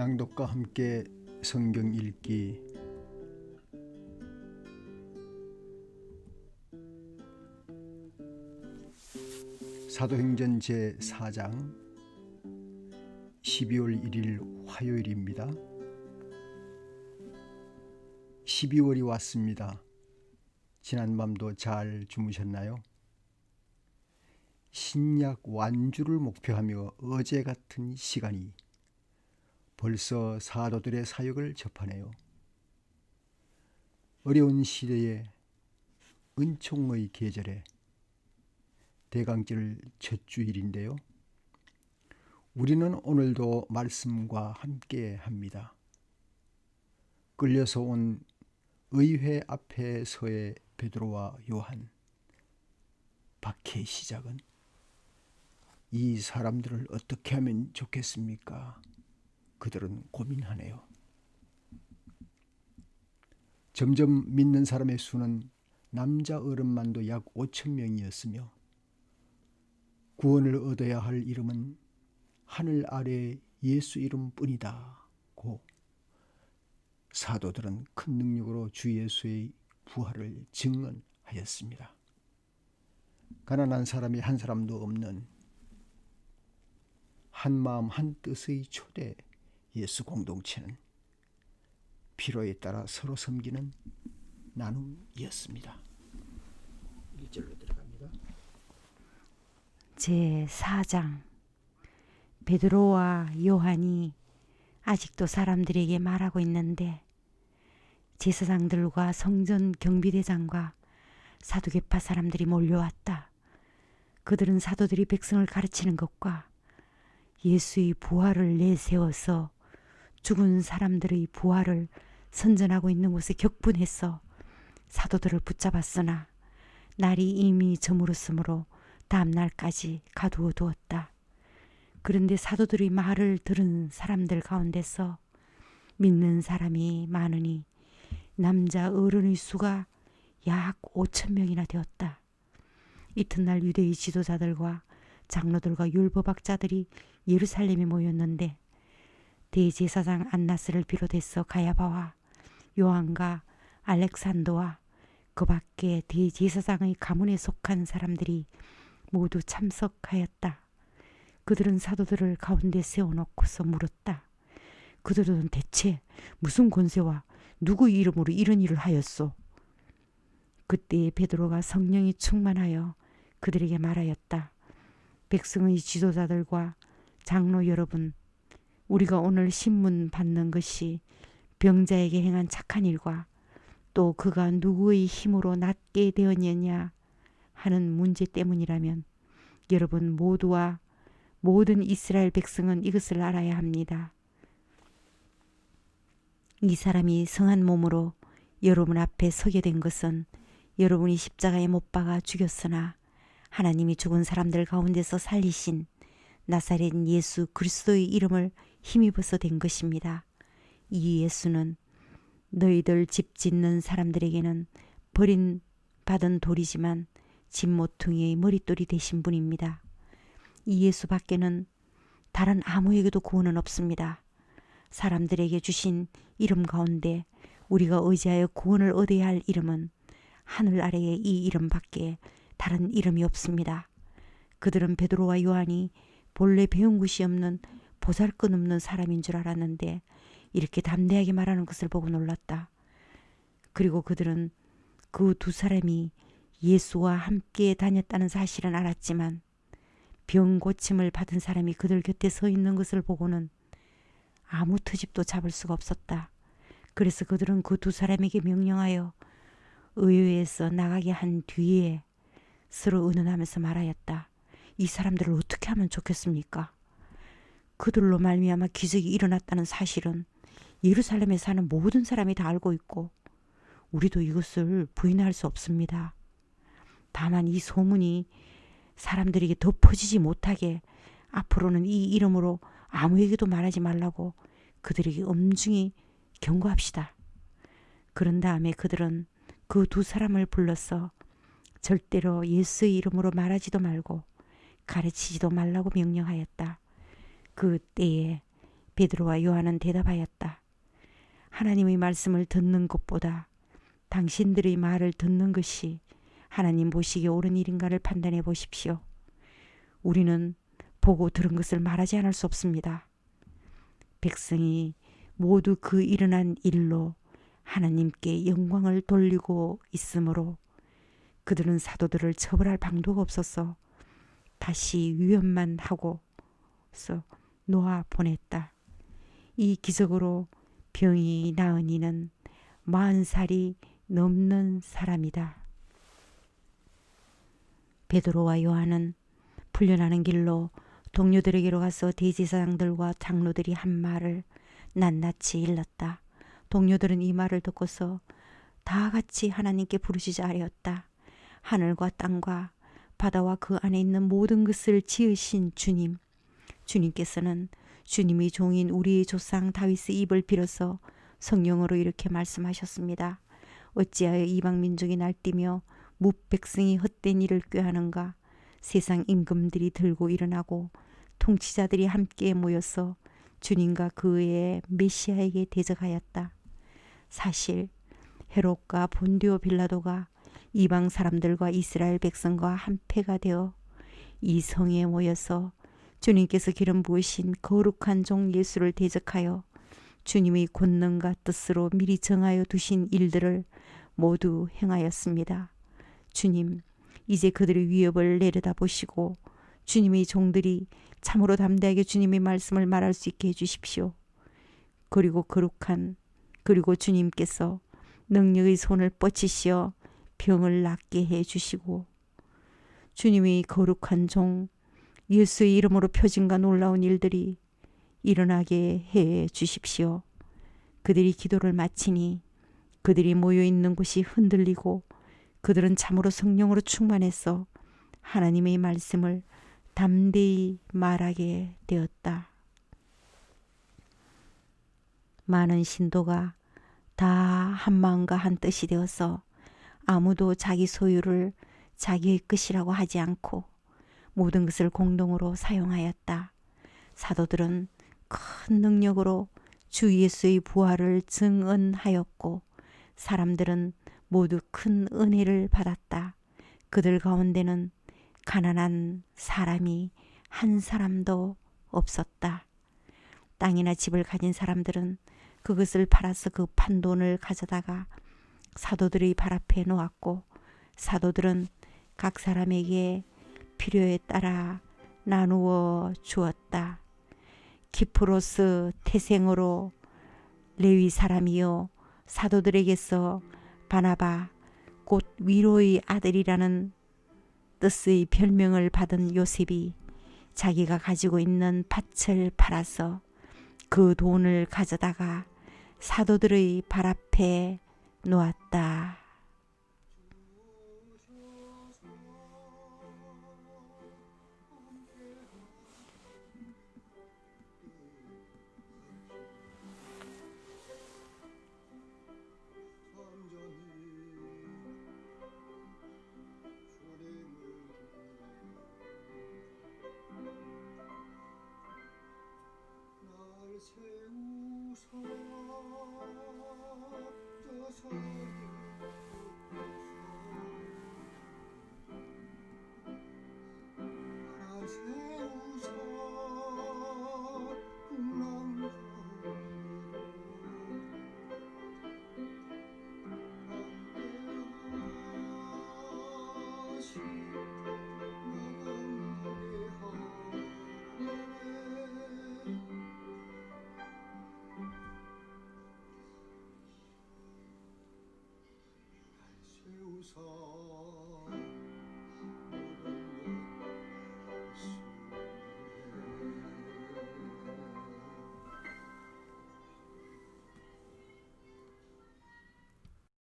낭독과 함께 성경 읽기 사도행전 제 4장 12월 1일 화요일입니다. 12월이 왔습니다. 지난 밤도 잘 주무셨나요? 신약 완주를 목표하며 어제 같은 시간이 벌써 사도들의 사역을 접하네요. 어려운 시대에 은총의 계절에 대강절 첫 주일인데요. 우리는 오늘도 말씀과 함께 합니다. 끌려서 온 의회 앞에서의 베드로와 요한 박해 시작은 이 사람들을 어떻게 하면 좋겠습니까? 그들은 고민하네요. 점점 믿는 사람의 수는 남자 어른만도 약 5천 명이었으며 구원을 얻어야 할 이름은 하늘 아래 예수 이름뿐이다고 사도들은 큰 능력으로 주 예수의 부활을 증언하였습니다. 가난한 사람이 한 사람도 없는 한 마음 한 뜻의 초대 예수 공동체는 필요에 따라 서로 섬기는 나눔이었습니다. 1절로 들어갑니다. 제 4장 베드로와 요한이 아직도 사람들에게 말하고 있는데 제사장들과 성전 경비대장과 사두개파 사람들이 몰려왔다. 그들은 사도들이 백성을 가르치는 것과 예수의 부활을 내세워서 죽은 사람들의 부활을 선전하고 있는 곳에 격분해서 사도들을 붙잡았으나 날이 이미 저물었으므로 다음 날까지 가두어 두었다. 그런데 사도들의 말을 들은 사람들 가운데서 믿는 사람이 많으니 남자 어른의 수가 약 5천 명이나 되었다. 이튿날 유대의 지도자들과 장로들과 율법학자들이 예루살렘에 모였는데 대제사장 안나스를 비롯해서 가야바와 요한과 알렉산더와 그 밖에 대제사장의 가문에 속한 사람들이 모두 참석하였다. 그들은 사도들을 가운데 세워놓고서 물었다. 그들은 대체 무슨 권세와 누구 이름으로 이런 일을 하였소? 그때 베드로가 성령이 충만하여 그들에게 말하였다. 백성의 지도자들과 장로 여러분, 우리가 오늘 신문 받는 것이 병자에게 행한 착한 일과 또 그가 누구의 힘으로 낫게 되었느냐 하는 문제 때문이라면 여러분 모두와 모든 이스라엘 백성은 이것을 알아야 합니다. 이 사람이 성한 몸으로 여러분 앞에 서게 된 것은 여러분이 십자가에 못 박아 죽였으나 하나님이 죽은 사람들 가운데서 살리신 나사렛 예수 그리스도의 이름을 힘입어서 된 것입니다. 이 예수는 너희들 집 짓는 사람들에게는 버린 받은 돌이지만 집 모퉁이의 머릿돌이 되신 분입니다. 이 예수 밖에는 다른 아무에게도 구원은 없습니다. 사람들에게 주신 이름 가운데 우리가 의지하여 구원을 얻어야 할 이름은 하늘 아래에 이 이름밖에 다른 이름이 없습니다. 그들은 베드로와 요한이 본래 배운 것이 없는 보살것 없는 사람인 줄 알았는데 이렇게 담대하게 말하는 것을 보고 놀랐다. 그리고 그들은 그 두 사람이 예수와 함께 다녔다는 사실은 알았지만 병 고침을 받은 사람이 그들 곁에 서 있는 것을 보고는 아무 트집도 잡을 수가 없었다. 그래서 그들은 그 두 사람에게 명령하여 의회에서 나가게 한 뒤에 서로 의논하면서 말하였다. 이 사람들을 어떻게 하면 좋겠습니까? 그들로 말미암아 기적이 일어났다는 사실은 예루살렘에 사는 모든 사람이 다 알고 있고 우리도 이것을 부인할 수 없습니다. 다만 이 소문이 사람들에게 더 퍼지지 못하게 앞으로는 이 이름으로 아무에게도 말하지 말라고 그들에게 엄중히 경고합시다. 그런 다음에 그들은 그 두 사람을 불러서 절대로 예수의 이름으로 말하지도 말고 가르치지도 말라고 명령하였다. 그 때에 베드로와 요한은 대답하였다. 하나님의 말씀을 듣는 것보다 당신들의 말을 듣는 것이 하나님 보시기에 옳은 일인가를 판단해 보십시오. 우리는 보고 들은 것을 말하지 않을 수 없습니다. 백성이 모두 그 일어난 일로 하나님께 영광을 돌리고 있으므로 그들은 사도들을 처벌할 방도가 없어서 다시 위협만 하고서 놓아 보냈다. 이 기적으로 병이 나은 이는 마흔 살이 넘는 사람이다. 베드로와 요한은 풀려나는 길로 동료들에게로 가서 대제사장들과 장로들이 한 말을 낱낱이 일렀다. 동료들은 이 말을 듣고서 다 같이 하나님께 부르시자 하였다. 하늘과 땅과 바다와 그 안에 있는 모든 것을 지으신 주님. 주님께서는 주님이 종인 우리의 조상 다윗의 입을 빌어서 성령으로 이렇게 말씀하셨습니다. 어찌하여 이방 민족이 날뛰며 무백성이 헛된 일을 꾀하는가? 세상 임금들이 들고 일어나고 통치자들이 함께 모여서 주님과 그의 메시아에게 대적하였다. 사실 헤롯과 본디오 빌라도가 이방 사람들과 이스라엘 백성과 한패가 되어 이 성에 모여서 주님께서 기름 부으신 거룩한 종 예수를 대적하여 주님의 권능과 뜻으로 미리 정하여 두신 일들을 모두 행하였습니다. 주님, 이제 그들의 위협을 내려다 보시고 주님의 종들이 참으로 담대하게 주님의 말씀을 말할 수 있게 해주십시오. 그리고 거룩한 그리고 주님께서 능력의 손을 뻗치시어 병을 낫게 해 주시고 주님의 거룩한 종 예수의 이름으로 표징과 놀라운 일들이 일어나게 해 주십시오. 그들이 기도를 마치니 그들이 모여 있는 곳이 흔들리고 그들은 참으로 성령으로 충만해서 하나님의 말씀을 담대히 말하게 되었다. 많은 신도가 다 한 마음과 한 뜻이 되어서 아무도 자기 소유를 자기의 것이라고 하지 않고 모든 것을 공동으로 사용하였다. 사도들은 큰 능력으로 주 예수의 부활을 증언하였고 사람들은 모두 큰 은혜를 받았다. 그들 가운데는 가난한 사람이 한 사람도 없었다. 땅이나 집을 가진 사람들은 그것을 팔아서 그 판돈을 가져다가 사도들의 발 앞에 놓았고 사도들은 각 사람에게 필요에 따라 나누어 주었다. 키프로스 태생으로 레위 사람이요 사도들에게서 바나바 곧 위로의 아들이라는 뜻의 별명을 받은 요셉이 자기가 가지고 있는 밭을 팔아서 그 돈을 가져다가 사도들의 발 앞에 놓았다.